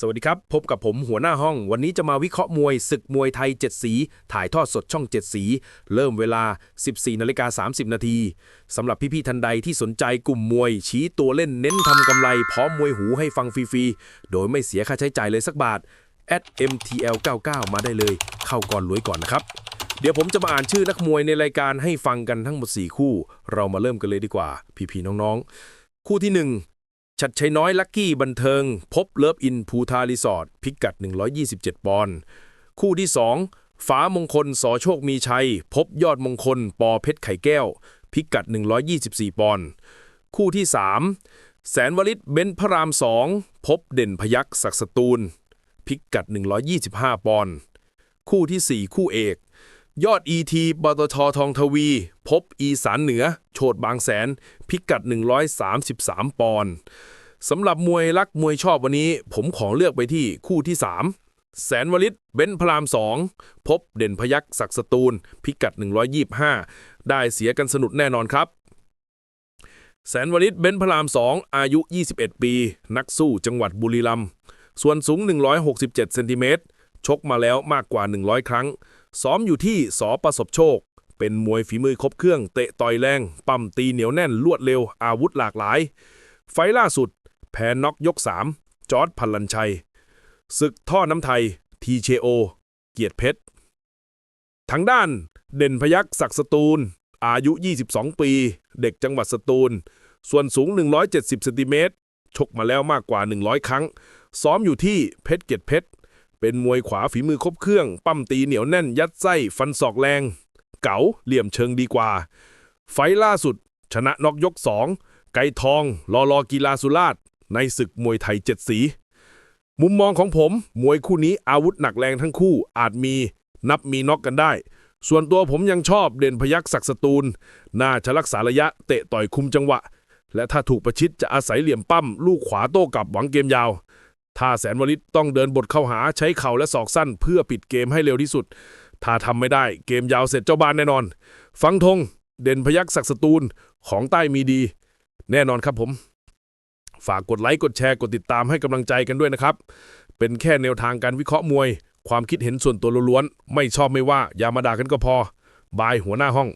สวัสดีครับ พบกับผมหัวหน้าห้อง วันนี้จะมาวิเคราะห์มวยศึกมวยไทย 7 สี ถ่ายทอดสดช่อง 7 สี เริ่มเวลา 14นาฬิกา30 นาทีสำหรับพี่ๆทันใดที่สนใจกลุ่มมวย ชี้ตัวเล่นเน้นทำกำไร พร้อมมวยหูให้ฟังฟรีๆ โดยไม่เสียค่าใช้จ่ายเลยสักบาท @mtl99 มาได้เลย เข้าก่อนรวยก่อนนะครับ เดี๋ยวผมจะมาอ่านชื่อนักมวยในรายการให้ฟังกันทั้งหมด 4 คู่ เรามาเริ่มกันเลยดีกว่า พี่ๆน้องๆ คู่ที่ 1 ชัดชัยน้อยลักกี้บันเทิง พบเลิฟอินภูทารีสอร์ทพิกัด 127 ปอนด์คู่ที่2ฟ้ามงคลสอโชคมีชัย พบยอดมงคล ปอเพชรไข่แก้ว พิกัด 124 ปอนด์คู่ที่ 3 แสนวลิตเบนพระรามสองพบเด่นพยักศักสตูล พิกัด 125 ปอนด์คู่ทีสี่4 คู่เอก ยอด ET ปตททองทวี พบอีสานเหนือ โฉดบางแสน พิกัด 133 ปอนด์สำหรับมวยรักมวยชอบวันนี้ ผมขอเลือกไปที่คู่ที่ 3 แสนวลิตเบนพรามสองพบเด่นพยักศักสตูล พิกัด 125 ได้เสียกันสนุกแน่นอนครับ แสนวลิตเบนพระรามสองอายุ 21 ปี นักสู้จังหวัดบุรีรัมย์ส่วนสูง 167 เซนติเมตร ชกมาแล้วมากกว่า 100 ครั้ง ซ้อมอยู่ที่สอประสบโชค เป็นมวยฝีมือครบเครื่อง เตะต่อยแรง ปั้มตีเหนียวแน่นลวดเร็ว อาวุธหลากหลาย ไฟล่าสุด แพ้น็อกยก 3 จอร์ดพันลันชัย ศึกท่อน้ำไทย TKO เกียรติเพชร ทางด้าน เด่นพยักศักสตูล อายุ 22 ปี เด็กจังหวัดสตูล ส่วนสูง 170เซนติเมตร ชกมาแล้วมากกว่า 100 ครั้ง ซ้อมอยู่ที่เพชรเกียรติเพชร เป็นมวยขวาฝีมือครบเครื่อง ปั้มตีเหนียวแน่น ยัดไส้ ฟันศอกแรง เก๋าเหลี่ยมเชิงดีกว่า ไฟล่าสุด ชนะนอกยก2ไก่ทอง ลอลอกีฬาสุราษฎร์ในศึกมวยไทยเจ็ดสี มุมมองของผม มวยคู่นี้อาวุธหนักแรงทั้งคู่อาจมีนับมีน็อกกันได้ ส่วนตัวผมยังชอบเด่นพยักศักสตูล น่าจะรักษาระยะเตะต่อยคุมจังหวะ และถ้าถูกประชิดจะอาศัยเหลี่ยมปั้มลูกขวาโต้กลับหวังเกมยาว ถ้าแสนวลิตต้องเดินบทเข้าหาใช้เข่าและศอกสั้น เพื่อปิดเกมให้เร็วที่สุด ถ้าทำไม่ได้เกมยาวเสร็จเจ้าบ้านแน่นอน ฟังธงเด่นพยักศักสตูลของใต้มีดี แน่นอนครับผม ฝากกดไลค์กดแชร์กดติดตามให้กำลังใจกันด้วยนะครับ เป็นแค่แนวทางการวิเคราะห์มวย ความคิดเห็นส่วนตัวล้วนๆไม่ชอบไม่ว่าอย่ามาด่ากันก็พอบายหัวหน้าห้อง